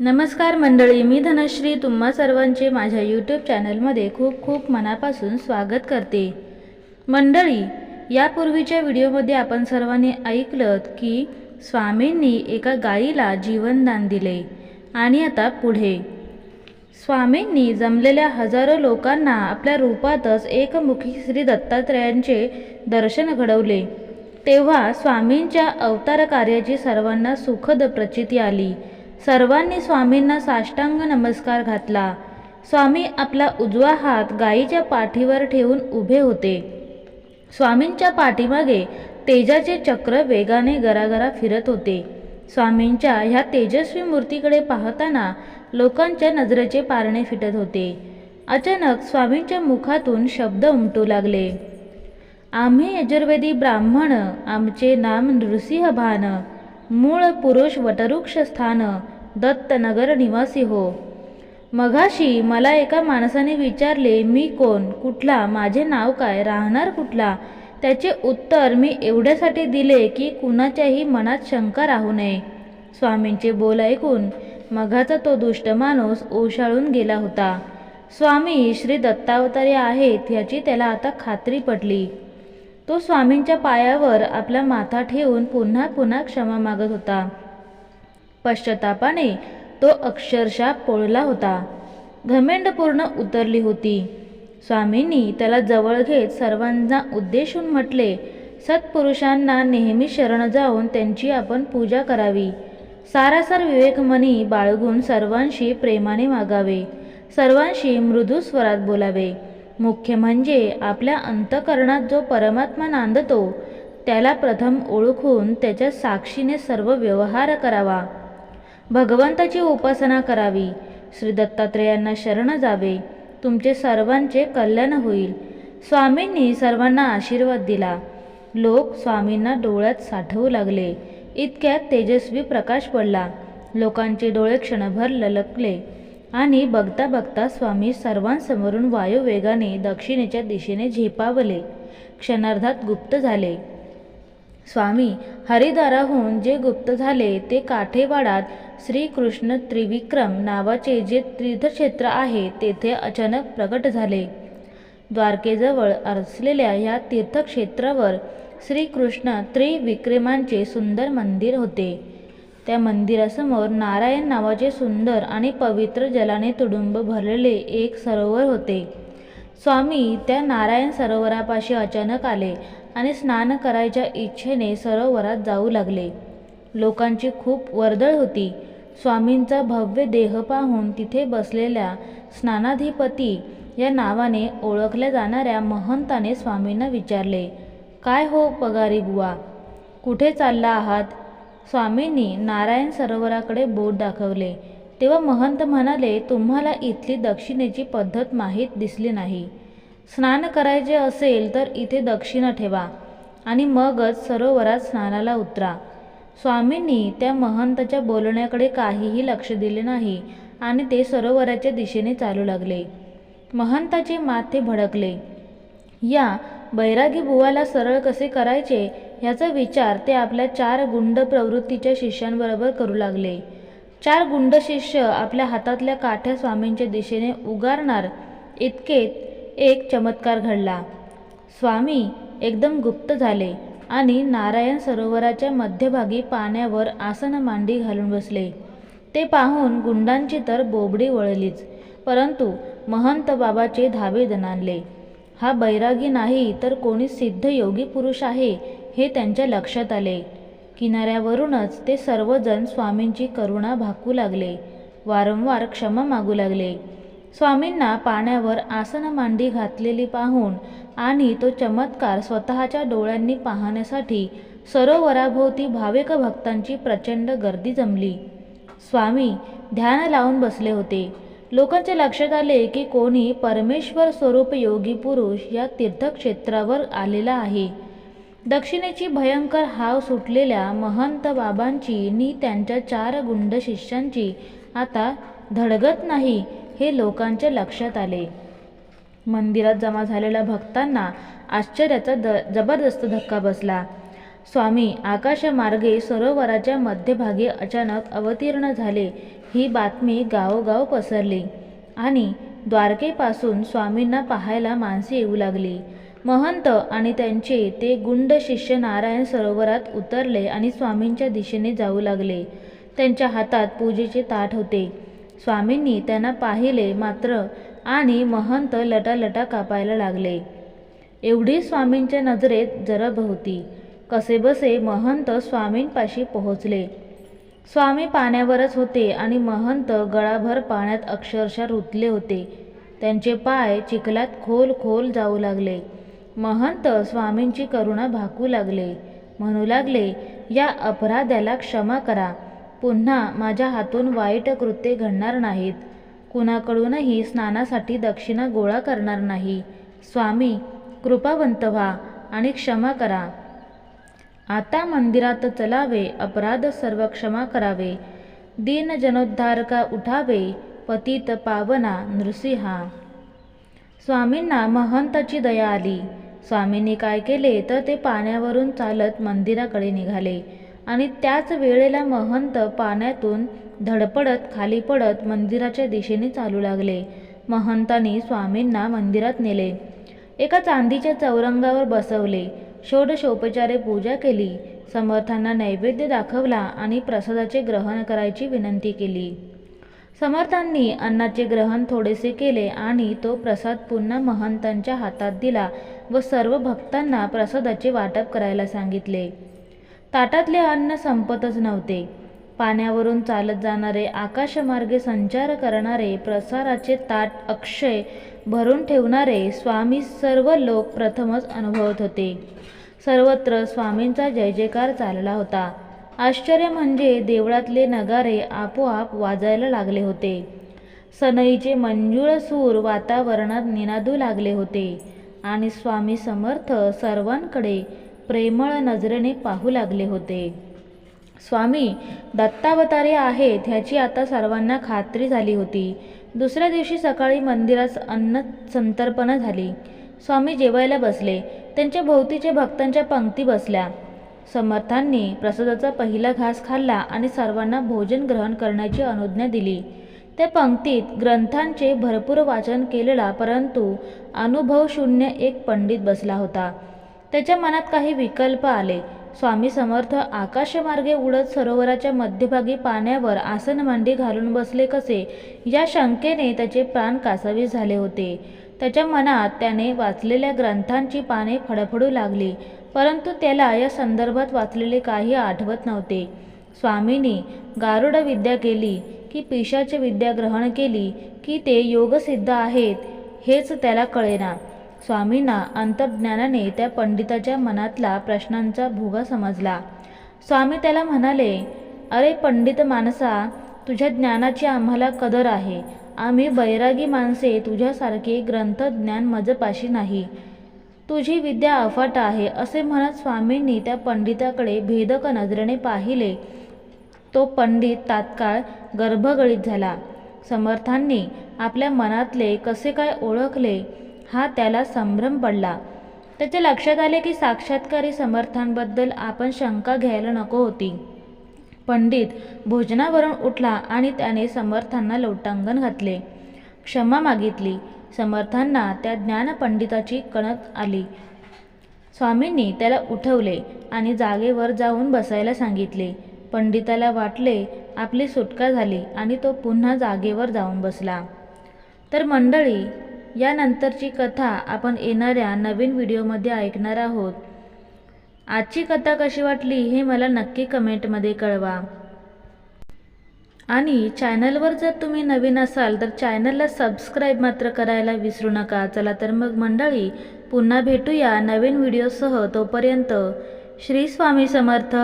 नमस्कार मंडळी मी धनश्री. तुम्हा सर्वांचे माझ्या यूट्यूब चॅनलमध्ये खूप खूप मनापासून स्वागत करते. मंडळी यापूर्वीच्या व्हिडिओमध्ये आपण सर्वांनी ऐकलं की स्वामींनी एका गायीला जीवनदान दिले आणि आता पुढे. स्वामींनी जमलेल्या हजारो लोकांना आपल्या रूपातच एकमुखी श्री दत्तात्रयांचे दर्शन घडवले. तेव्हा स्वामींच्या अवतार कार्याची सर्वांना सुखद प्रचिती आली. सर्वांनी स्वामींना साष्टांग नमस्कार घातला. स्वामी आपला उजवा हात गायीच्या पाठीवर ठेवून उभे होते. स्वामींच्या पाठीमागे तेजाचे चक्र वेगाने गरागरा फिरत होते. स्वामींच्या ह्या तेजस्वी मूर्तीकडे पाहताना लोकांच्या नजरेचे पारणे फिटत होते. अचानक स्वामींच्या मुखातून शब्द उमटू लागले. आम्ही यजुर्वेदी ब्राह्मण आमचे नाम नृसिंह भान मूळ पुरुष वटवृक्ष स्थान दत्तनगर निवासी हो. मघाशी मला एका माणसाने विचारले मी कोण? कुठला? माझे नाव काय? राहणार कुठला त्याचे उत्तर मी एवढ्यासाठी दिले की कुणाच्याही मनात शंका राहू नये. स्वामींचे बोल ऐकून मघाचा तो दुष्ट माणूस ओशाळून गेला होता. स्वामी श्री दत्तावतारी आहेत ह्याची त्याला आता खात्री पटली. तो स्वामींच्या पायावर आपला माथा ठेवून पुन्हा पुन्हा क्षमा मागत होता. पश्चातापाने तो अक्षरशः पोळला होता. घमेंडपूर्ण उतरली होती. स्वामींनी त्याला जवळ घेत सर्वांना उद्देशून म्हटले सत्पुरुषांना नेहमी शरण जाऊन त्यांची आपण पूजा करावी. सारासार विवेकमनी बाळगून सर्वांशी प्रेमाने मागावे सर्वांशी मृदू स्वरात बोलावे. मुख्य म्हणजे आपल्या अंतकरणात जो परमात्मा नांदतो त्याला प्रथम ओळखून त्याच्या साक्षीने सर्व व्यवहार करावा. भगवंताची उपासना करावी. श्री दत्तात्रेयांना शरण जावे. तुमचे सर्वांचे कल्याण होईल. स्वामींनी सर्वांना आशीर्वाद दिला. लोक स्वामींना डोळ्यात साठवू लागले. इतक्यात तेजस्वी प्रकाश पडला. लोकांचे डोळे क्षणभर ललकले. आणि बघता बघता स्वामी सर्वांसमोरून वायुवेगाने दक्षिणेच्या दिशेने झेपावले. क्षणार्धात गुप्त झाले. स्वामी हरिद्वाराहून जे गुप्त झाले ते काठेवाडात श्रीकृष्ण त्रिविक्रम नावाचे जे तीर्थक्षेत्र आहे तेथे अचानक प्रकट झाले. द्वारकेजवळ असलेल्या या तीर्थक्षेत्रावर श्रीकृष्ण त्रिविक्रमांचे सुंदर मंदिर होते. त्या मंदिरासमोर नारायण नावाचे सुंदर आणि पवित्र जलाने तुडुंब भरलेले एक सरोवर होते. स्वामी त्या नारायण सरोवरापाशी अचानक आले आणि स्नान करायच्या इच्छेने सरोवरात जाऊ लागले. लोकांची खूप वर्दळ होती. स्वामींचा भव्य देह पाहून तिथे बसलेल्या स्नानाधिपती या नावाने ओळखल्या जाणाऱ्या महंताने स्वामींना विचारले काय हो पगारी बुवा? कुठे चालला आहात? स्वामींनी नारायण सरोवराकडे बोट दाखवले. तेव्हा महंत म्हणाले तुम्हाला इथली दक्षिणेची पद्धत माहीत दिसली नाही. स्नान करायचे असेल तर इथे दक्षिणा ठेवा आणि मगच सरोवरात स्नानाला उतरा. स्वामींनी त्या महंताच्या बोलण्याकडे काहीही लक्ष दिले नाही आणि ते सरोवराच्या दिशेने चालू लागले. महंताचे माथे भडकले. या बैरागी बुवाला सरळ कसे करायचे? ह्याचा विचार ते आपल्या चार गुंड प्रवृत्तीच्या शिष्यांबरोबर करू लागले. चार गुंड शिष्य आपल्या हातातल्या काठ्या स्वामींच्या दिशेने उगारणार इतकेत एक चमत्कार घडला. स्वामी एकदम गुप्त झाले आणि नारायण सरोवराच्या मध्यभागी पाण्यावर आसन मांडी घालून बसले. ते पाहून गुंडांची तर बोबडी वळलीच परंतु महंत बाबाचे धाबे दणानले हा बैरागी नाही तर कोणी सिद्ध योगी पुरुष आहे हे त्यांच्या लक्षात आले. किनाऱ्यावरूनच ते सर्वजण स्वामींची करुणा भाकू लागले. वारंवार क्षमा मागू लागले. स्वामींना पाण्यावर आसन मांडी घातलेली पाहून आणि तो चमत्कार स्वतःच्या डोळ्यांनी पाहण्यासाठी सरोवराभोवती भाविक भक्तांची प्रचंड गर्दी जमली. स्वामी ध्यान लावून बसले होते. लोकांच्या लक्षात आले की कोणी परमेश्वर स्वरूप योगी पुरुष या तीर्थक्षेत्रावर आलेला आहे. दक्षिणेची भयंकर हाव सुटलेल्या महंत बाबांची नि त्यांच्या चार गुंड शिष्यांची आता धडगत नाही हे लोकांच्या लक्षात आले. मंदिरात जमा झालेल्या भक्तांना आश्चर्याचा द जबरदस्त धक्का बसला. स्वामी आकाशमार्गे सरोवराच्या मध्यभागी अचानक अवतीर्ण झाले ही बातमी गावोगाव पसरली आणि द्वारकेपासून स्वामींना पाहायला माणसे येऊ लागली. महंत आणि त्यांचे ते गुंड शिष्य नारायण सरोवरात उतरले आणि स्वामींच्या दिशेने जाऊ लागले. त्यांच्या हातात पूजेचे ताट होते. स्वामींनी त्यांना पाहिले मात्र आणि महंत लटालटा कापायला लागले. एवढी स्वामींच्या नजरेत जरब होती. कसेबसे महंत स्वामींपाशी पोहोचले. स्वामी पाण्यावरच होते आणि महंत गळाभर पाण्यात अक्षरशः रुतले होते. त्यांचे पाय चिखलात खोल खोल जाऊ लागले. महंत स्वामींची करुणा भाकू लागले. म्हणू लागले या अपराध्याला क्षमा करा. पुन्हा माझ्या हातून वाईट कृत्ये घडणार नाहीत. कुणाकडूनही स्नानासाठी दक्षिणा गोळा करणार नाही. स्वामी कृपावंत व्हा आणि क्षमा करा. आता मंदिरात चलावे अपराध सर्व क्षमा करावे. दीन जनोद्धारका उठावे पतित पावना नृसिंहा. स्वामींना महंताची दया आली. स्वामींनी काय केले तर ते पाण्यावरून चालत मंदिराकडे निघाले. आणि त्याच वेळेला महंत पाण्यातून धडपडत खाली पडत मंदिराच्या दिशेने चालू लागले. महंतांनी स्वामींना मंदिरात नेले. एका चांदीच्या चौरंगावर बसवले. षोडशोपचारे पूजा केली. समर्थांना नैवेद्य दाखवला आणि प्रसादाचे ग्रहण करायची विनंती केली. समर्थांनी अन्नाचे ग्रहण थोडेसे केले आणि तो प्रसाद पुन्हा महंतांच्या हातात दिला व सर्व भक्तांना प्रसादाचे वाटप करायला सांगितले. ताटातले अन्न संपतच नव्हते. पाण्यावरून चालत जाणारे आकाशमार्गे संचार करणारे प्रसाराचे ताट अक्षय भरून ठेवणारे स्वामी सर्व लोक प्रथमच अनुभवत होते. सर्वत्र स्वामींचा जय जयकार चालला होता. आश्चर्य म्हणजे देवळातले नगारे आपोआप वाजायला लागले होते. सनईचे मंजूळ सूर वातावरणात निनादू लागले होते आणि स्वामी समर्थ सर्वांकडे प्रेमळ नजरेने पाहू लागले होते. स्वामी दत्तावतारे आहेत ह्याची आता सर्वांना खात्री झाली होती. दुसऱ्या दिवशी सकाळी मंदिरात अन्न संतर्पणा झाली. स्वामी जेवायला बसले. त्यांच्या भोवतीचे भक्तांच्या पंक्ती बसल्या. समर्थांनी प्रसादाचा पहिला घास खाल्ला आणि सर्वांना भोजन ग्रहण करण्याची अनुज्ञा दिली. त्या पंक्तीत ग्रंथांचे भरपूर वाचन केलेला परंतु अनुभवशून्य एक पंडित बसला होता. त्याच्या मनात काही विकल्प आले. स्वामी समर्थ आकाशमार्गे उडत सरोवराच्या मध्यभागी पाण्यावर आसन मांडी घालून बसले कसे? या शंकेने त्याचे प्राण कासावीस झाले होते. त्याच्या मनात त्याने वाचलेल्या ग्रंथांची पाने फडफडू लागली. परंतु त्याला या संदर्भात वाचलेले काही आठवत नव्हते. स्वामींनी गारुड विद्या केली की पिशाची विद्या ग्रहण केली की ते योगसिद्ध आहेत हेच त्याला कळेना. स्वामींना अंतर्ज्ञानाने त्या पंडिताच्या मनातला प्रश्नांचा भुगा समजला. स्वामी त्याला म्हणाले अरे पंडित माणसा तुझ्या ज्ञानाची आम्हाला कदर आहे. आम्ही बैरागी माणसे तुझ्यासारखे ग्रंथ ज्ञान मजपाशी नाही. तुझी विद्या अफाट आहे असे म्हणत स्वामींनी त्या पंडिताकडे भेदक नजरेने पाहिले. तो पंडित तात्काळ गर्भगळीत झाला. समर्थांनी आपल्या मनातले कसे काय ओळखले हा त्याला संभ्रम पडला. त्याच्या लक्षात आले की साक्षात्कारी समर्थांबद्दल आपण शंका घ्यायला नको होती. पंडित भोजनावरून उठला आणि त्याने समर्थांना लोटांगण घातले. क्षमा मागितली. समर्थांना त्या ज्ञानपंडिताची कणत आली. स्वामींनी त्याला उठवले आणि जागेवर जाऊन बसायला सांगितले. पंडिताला वाटले आपली सुटका झाली आणि तो पुन्हा जागेवर जाऊन बसला. तर मंडळी यानंतरची कथा आपण येणाऱ्या नवीन व्हिडिओमध्ये ऐकणार आहोत. आजची कथा कशी वाटली हे मला नक्की कमेंटमध्ये कळवा. आणि चॅनलवर जर तुम्ही नवीन असाल तर चॅनलला सबस्क्राईब मात्र करायला विसरू नका. चला तर मग मंडळी पुन्हा भेटूया नवीन व्हिडिओसह तोपर्यंत. श्री स्वामी समर्थ.